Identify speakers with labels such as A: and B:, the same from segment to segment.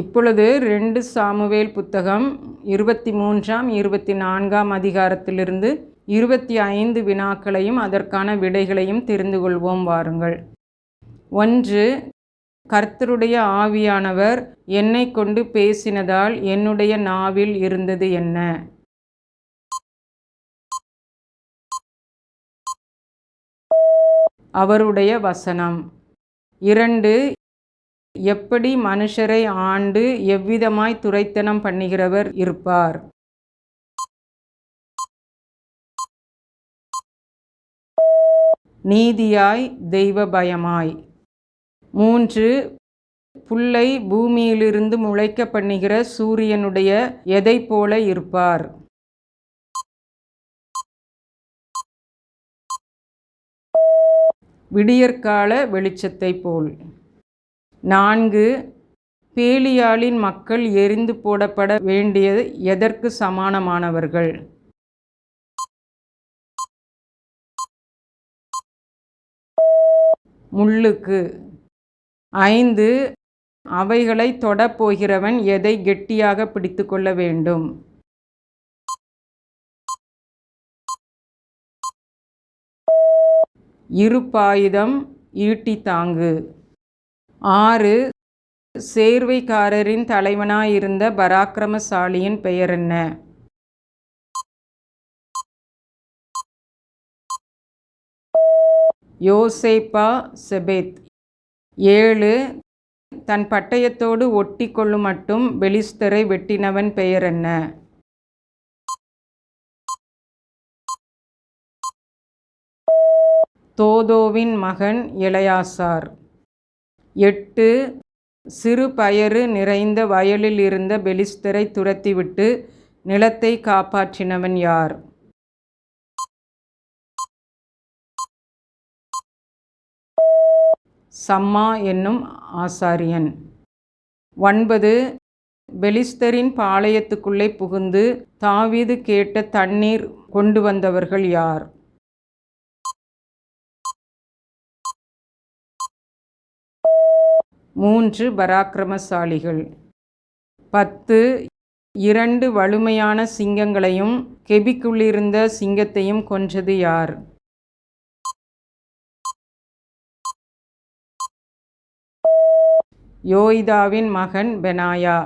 A: இப்பொழுது ரெண்டு சாமுவேல் புத்தகம் இருபத்தி மூன்றாம் இருபத்தி நான்காம் அதிகாரத்திலிருந்து இருபத்தி ஐந்து வினாக்களையும் அதற்கான விடைகளையும் தெரிந்து கொள்வோம் வாருங்கள். ஒன்று கர்த்தருடைய ஆவியானவர் என்னை கொண்டு பேசினதால் என்னுடைய நாவில் இருந்தது என்ன? அவருடைய வசனம். இரண்டு எப்படி மனுஷரை ஆண்டு எவ்விதமாய் துரைத்தனம் பண்ணுகிறவர் இருப்பார்? நீதியாய் தெய்வ பயமாய் மூன்று புல்லை பூமியிலிருந்து முளைக்க பண்ணுகிற சூரியனுடைய எதை போல இருப்பார்? விடியற்கால வெளிச்சத்தை போல். நான்கு பேலியாளின் மக்கள் எரிந்து போடப்பட வேண்டியது எதற்கு சமானமானவர்கள்? முள்ளுக்கு. ஐந்து அவைகளை தொடப்போகிறவன் எதை கெட்டியாக பிடித்து கொள்ள வேண்டும்? இருப்பாயுதம் ஈட்டி தாங்கு ஆறு சேர்வைக்காரரின் தலைவனாயிருந்த பராக்கிரமசாலியின் பெயர் என்ன? யோசேப்பா செபேத். ஏழு தன் பட்டயத்தோடு ஒட்டி கொள்ளும் மட்டும் பெலிஸ்தரை வெட்டினவன் பெயர் என்ன? தோதோவின் மகன் இளையாசார் எட்டு சிறு பயறு நிறைந்த வயலில் இருந்த பெலிஸ்தரை துரத்திவிட்டு நிலத்தை காப்பாற்றினவன் யார்? சம்மா என்னும் ஆசாரியன். ஒன்பது பெலிஸ்தரின் பாளையத்துக்குள்ளே புகுந்து தாவீது கேட்ட தண்ணீர் கொண்டு வந்தவர்கள் யார்? மூன்று பராக்கிரமசாலிகள். பத்து இரண்டு வலுமையான சிங்கங்களையும் கெபிக்குள்ளிருந்த சிங்கத்தையும் கொன்றது யார்? யோய்தாவின் மகன் பெனாயா.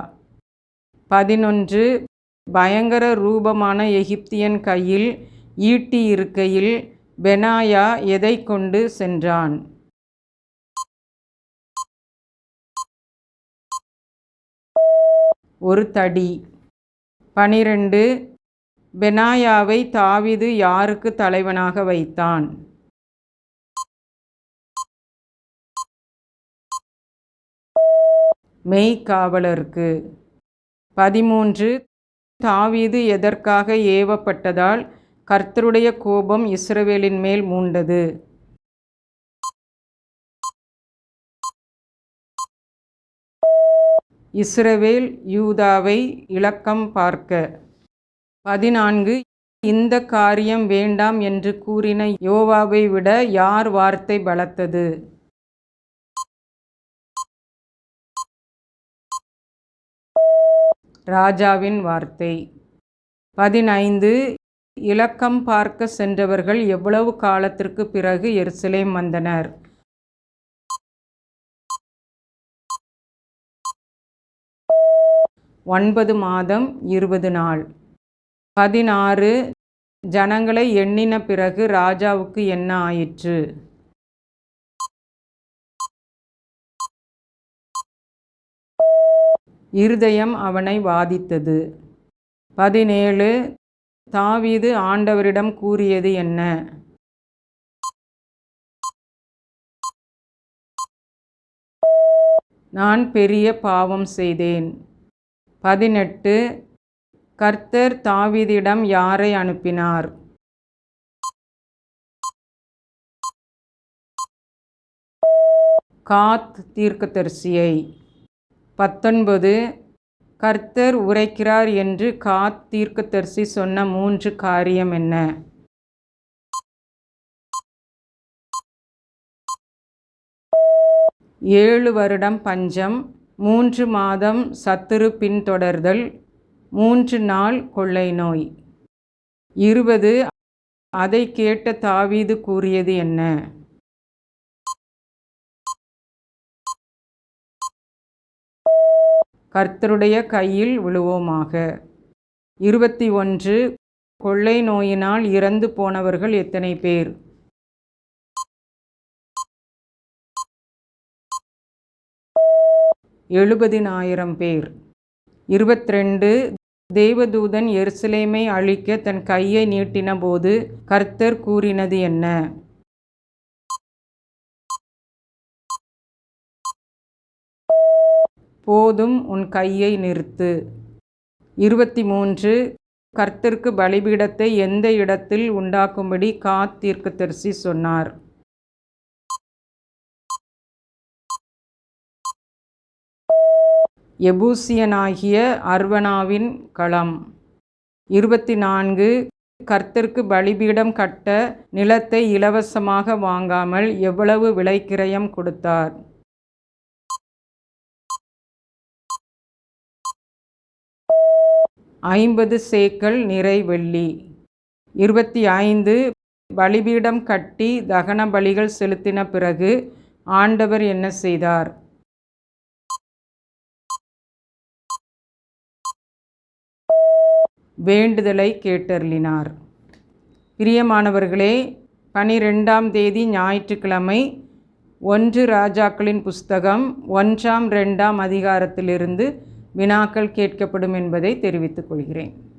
A: பதினொன்று பயங்கர ரூபமான எகிப்தியன் கையில் ஈட்டி இருக்கையில் பெனாயா எதை கொண்டு சென்றான்? ஒரு தடி. பனிரெண்டு. பெனாயாவை தாவிது யாருக்கு தலைவனாக வைத்தான்? மெய்காவலருக்கு பதிமூன்று. தாவீது எதற்காக ஏவப்பட்டதால் கர்த்தருடைய கோபம் இஸ்ரவேலின் மேல் மூண்டது? இஸ்ரவேல் யூதாவை இலக்கம் பார்க்க. பதினான்கு. இந்த காரியம் வேண்டாம் என்று கூறின யோவாவை விட யார் வார்த்தை பலத்தது? ராஜாவின் வார்த்தை. பதினைந்து. இலக்கம் பார்க்க சென்றவர்கள் எவ்வளவு காலத்திற்கு பிறகு எருசலேம் வந்தனர்? ஒன்பது மாதம் இருபது நாள். பதினாறு ஜனங்களை எண்ணின பிறகு ராஜாவுக்கு என்ன ஆயிற்று? இருதயம் அவனை வாதித்தது. பதினேழு தாவீது ஆண்டவரிடம் கூறியது என்ன? நான் பெரிய பாவம் செய்தேன். பதினெட்டு. கர்த்தர் தாவீதிடம் யாரை அனுப்பினார்? காத் தீர்க்கதரிசியை. பத்தொன்பது. கர்த்தர் உரைக்கிறார் என்று காத் தீர்க்கதரிசி சொன்ன மூன்று காரியம் என்ன? ஏழு வருடம் பஞ்சம். மூன்று மாதம் சத்துரு பின்தொடர்தல் மூன்று நாள் கொள்ளை நோய். இருபது அதை கேட்ட தாவீது கூறியது என்ன? கர்த்தருடைய கையில் விழுவோமாக. இருபத்தி ஒன்று கொள்ளை நோயினால் இறந்து போனவர்கள் எத்தனை பேர்? எழுபதினாயிரம் பேர். இருபத்திரெண்டு தேவதூதன் எருசலேமை அழிக்க தன் கையை நீட்டினபோது கர்த்தர் கூறினது என்ன? போதும் உன் கையை நிறுத்து. இருபத்தி மூன்று கர்த்தருக்கு பலிபீடத்தை எந்த இடத்தில் உண்டாக்கும்படி காத் தீர்க்கதரிசி சொன்னார். எபூசியனாகிய அர்வனாவின் களம். இருபத்தி நான்கு கர்த்தருக்கு பலிபீடம் கட்ட நிலத்தை இலவசமாக வாங்காமல் எவ்வளவு விலைக்கிரயம் கொடுத்தார்? ஐம்பது சேக்கல் நிறை வெள்ளி. இருபத்தி ஐந்து பலிபீடம் கட்டி தகன பலிகள் செலுத்தின பிறகு ஆண்டவர் என்ன செய்தார்? வேண்டுதலை கேட்டருளினார். பிரியமானவர்களே பனிரெண்டாம் தேதி ஞாயிற்றுக்கிழமை ஒன்று ராஜாக்களின் புஸ்தகம் ஒன்றாம் ரெண்டாம் அதிகாரத்திலிருந்து வினாக்கள் கேட்கப்படும் என்பதை தெரிவித்துக் கொள்கிறேன்.